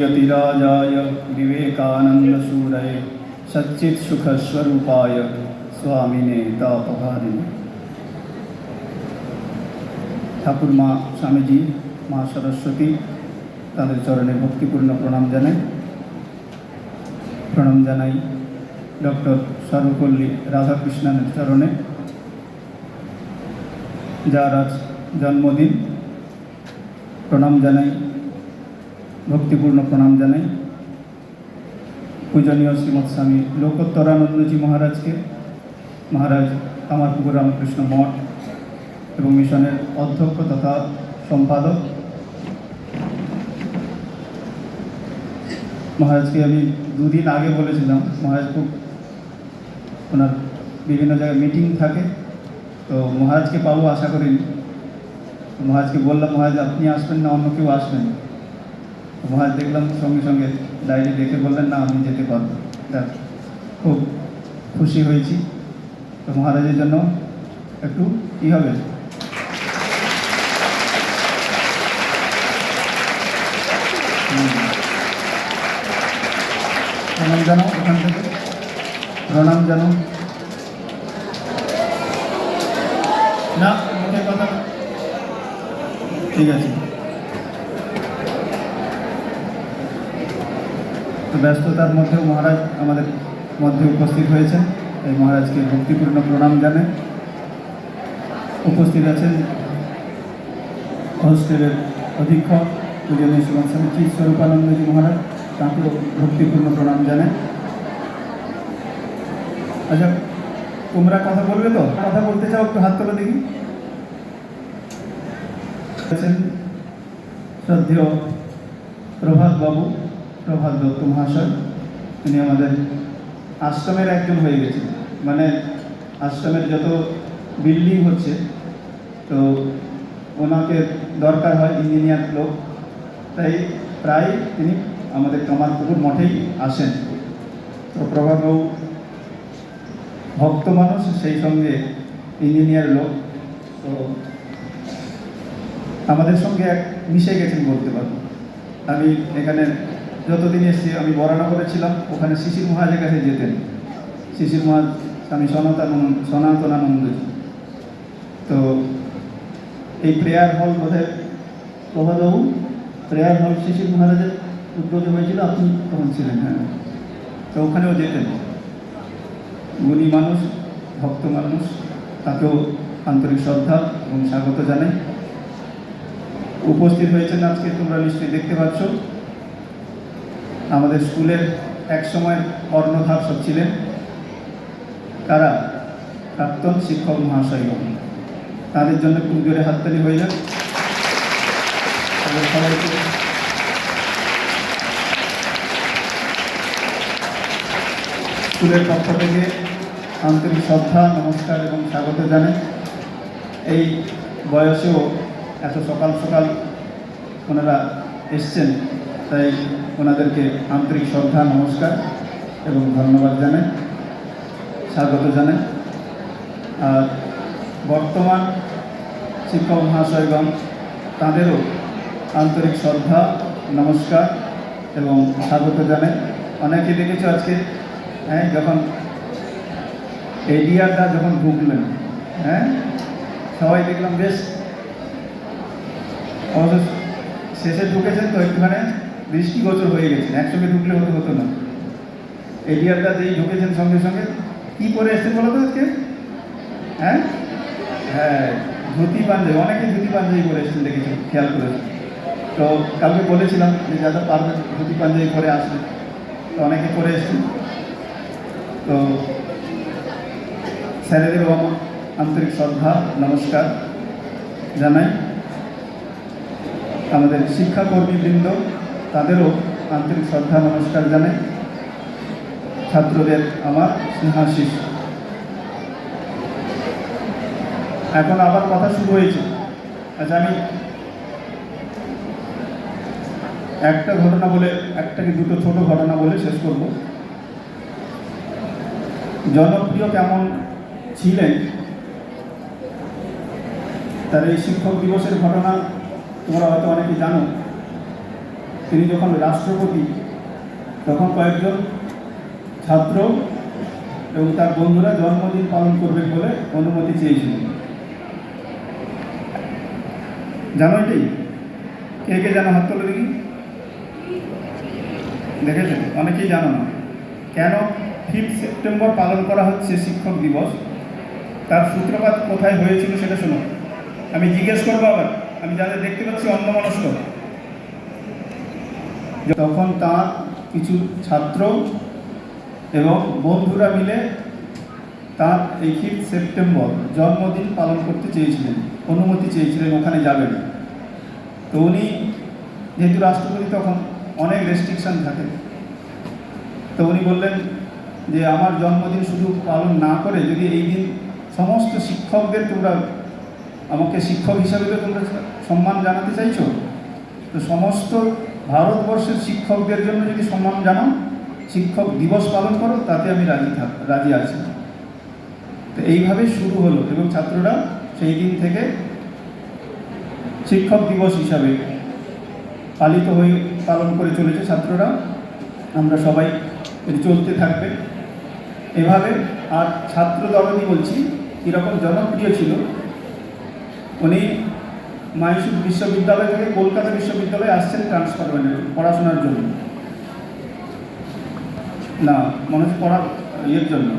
यतिराजाय विवेकानन्दसूरये सच्चित्सुखस्वरूपाय স্বামিনে তাপহারিণী ঠাকুর মা স্বামীজি মা সরস্বতী তাদের চরণে ভক্তিপূর্ণ প্রণাম জানাই প্রণাম জানাই ডক্টর সর্বপল্লী রাধাকৃষ্ণনের চরণে যার আজ জন্মদিন প্রণাম জানাই ভক্তিপূর্ণ প্রণাম জানাই। পূজনীয় শ্রীমৎ স্বামী লোকোত্তরানন্দজি মহারাজকে। মহারাজ কামারপুকুর রামকৃষ্ণ মঠ এবং মিশনের অধ্যক্ষ তথা সম্পাদক। মহারাজকে আমি দুদিন আগে বলেছিলাম, মহারাজ খুব ওনার বিভিন্ন জায়গায় মিটিং থাকে, তো মহারাজকে পাবো আশা করিনি। মহারাজকে বললাম, মহারাজ, আপনি আসবেন না, অন্য কেউ আসবেন তো দেখলাম সঙ্গে সঙ্গে ডায়েরি দেখে বললেন না আমি যেতে পারব যাক, খুব খুশি হয়েছি। তো মহারাজের জন্য একটু কী হবে? প্রণাম জানো ওখান থেকে। প্রণাম জানো। না কথা। ঠিক আছে। তো ব্যস্ততার মধ্যেও মহারাজ আমাদের মধ্যে উপস্থিত হয়েছেন। এই মহারাজকে ভক্তিপূর্ণ প্রণাম জানে উপস্থিত আছেন হোস্টেলের অধীক্ষক পূজনীয় শিবন স্বামী চিৎ স্বরূপানন্দজি মহারাজ, তাঁকেও ভক্তিপূর্ণ প্রণাম জানে আচ্ছা তোমরা কথা বলবে তো? কথা বলতে চাও একটু হাত তোলা দেখি। শ্রদ্ধেয় প্রভাত বাবু প্রভাত দত্ত মহাশয়, তিনি আমাদের আশ্রমের একজন হয়ে গেছেন। মানে আশ্রমের যত বিল্ডিং হচ্ছে, তো ওনাকে দরকার হয় ইঞ্জিনিয়ার লোক। তাই প্রায় তিনি আমাদের কামারপুকুর মঠেই আসেন। তো প্রভাতবাবু ভক্ত মানুষ, সেই সঙ্গে ইঞ্জিনিয়ার লোক। তো আমাদের সঙ্গে এক মিশে গেছেন বলতে পারব আমি এখানে যতদিন এসে আমি বরানগরে ছিলাম ওখানে শিশির মহাজের কাছে যেতেন। শিশির মহাজ স্বামী সনাতন সনাতনানন্দজি তো এই প্রেয়ার হল বোধহয় প্রভাতবাবু, প্রেয়ার হল শিশির মহারাজের উদ্যোগে হয়েছিল, আপনি তখন ছিলেন হ্যাঁ। তো ওখানেও যেতেন। গুণী মানুষ, ভক্ত মানুষ, তাকেও আন্তরিক শ্রদ্ধা এবং স্বাগত জানাই। উপস্থিত হয়েছেন আজকে তোমরা নিশ্চয়ই দেখতে পাচ্ছ। আমাদের স্কুলের এক সময় কর্ণধার সব ছিলেন। তারা প্রাক্তন শিক্ষক মহাশয়গণ তাদের জন্য খুব জোরে হাততালি হয়ে সবাইকে স্কুলের পক্ষ থেকে আন্তরিক শ্রদ্ধা, নমস্কার এবং স্বাগত জানাই। এই বয়সেও এত সকাল সকাল ওনারা এসছেন। তাই ওনাদেরকে আন্তরিক শ্রদ্ধা, নমস্কার এবং ধন্যবাদ জানাই, স্বাগত জানাই। আর বর্তমান শিক্ষক মহাশয়গণ, তাঁদেরও আন্তরিক শ্রদ্ধা, নমস্কার এবং স্বাগত জানাই। অনেকে দেখেছ আজকে হ্যাঁ যখন এডিআরটা যখন ঢুকলেন হ্যাঁ সবাই দেখলাম, বেশ, অবশ্য শেষে ঢুকেছেন তো একটুখানে। দৃষ্টিগোচর হয়ে গেছেন একসঙ্গে ঢুকলে হতে হতো না। এডিআরটা যেই ঢুকেছেন সঙ্গে সঙ্গে, কি করে এসছেন বলো তো আজকে? হ্যাঁ? হ্যাঁ ধুতি পাঞ্জাবি অনেকে ধুতি পাঞ্জাবি পরে এসেছেন দেখেছি খেয়াল করেছি তো কালকে বলেছিলাম যে যারা পারবেন ধুতি পাঞ্জাবি পরে আসবে তো অনেকে পরে এসেছেন। তো স্যারেদেরও আমার আন্তরিক শ্রদ্ধা, নমস্কার জানাই। আমাদের শিক্ষাকর্মীবৃন্দ তাদেরও আন্তরিক শ্রদ্ধা, নমস্কার জানাই। ছাত্রদের আমার স্নেহাশিস এখন আবার কথা শুরু হয়েছে। আচ্ছা আমি একটা ঘটনা বলে, একটা কি দুটো ছোট ঘটনা বলে শেষ করব। জনপ্রিয় কেমন ছিলেন? তার এই শিক্ষক দিবসের ঘটনা তোমরা হয়তো অনেকে জানো। তিনি যখন রাষ্ট্রপতি, তখন কয়েকজন ছাত্র এবং তার বন্ধুরা জন্মদিন পালন করবেন বলে অনুমতি চেয়েছিলেন জানো এটাই কে কে জানো হাত তোলে দেখি। দেখেছেন অনেকেই জানো না। কেন ফিফথ সেপ্টেম্বর পালন করা হচ্ছে শিক্ষক দিবস? তার সূত্রপাত কোথায় হয়েছিল সেটা শোনো। আমি জিজ্ঞেস করব আবার। আমি যাদের দেখতে পাচ্ছি অন্য মানুষ তখন তার কিছু ছাত্র এবং বন্ধুরা মিলে তার এই সেপ্টেম্বর জন্মদিন পালন করতে চেয়েছিলেন, অনুমতি চেয়েছিলেন, ওখানে যাবেন। তো উনি, যেহেতু রাষ্ট্রপতি তখন অনেক রেস্ট্রিকশন থাকে, তো উনি বললেন যে আমার জন্মদিন শুধু পালন না করে যদি এই দিন সমস্ত শিক্ষকদের তোমরা, আমাকে শিক্ষক হিসাবে তোমরা সম্মান জানাতে চাইছো তো সমস্ত ভারতবর্ষের শিক্ষকদের জন্য যদি সম্মান জানাও, শিক্ষক দিবস পালন করো, তাতে আমি রাজি থাক, রাজি আছি। তো এইভাবে শুরু হলো এবং ছাত্ররা সেই দিন থেকে শিক্ষক দিবস হিসাবে পালিত হয়ে পালন করে চলেছে ছাত্ররা। আমরা সবাই চলতে থাকবে। এভাবে আর ছাত্র দলনী বলছি, কীরকম জনপ্রিয় ছিল, উনি মাইসুর বিশ্ববিদ্যালয় থেকে কলকাতা বিশ্ববিদ্যালয়ে আসছেন ট্রান্সফার মানে পড়াশোনার জন্য। না মনে হচ্ছে পড়া ইয়ের জন্য।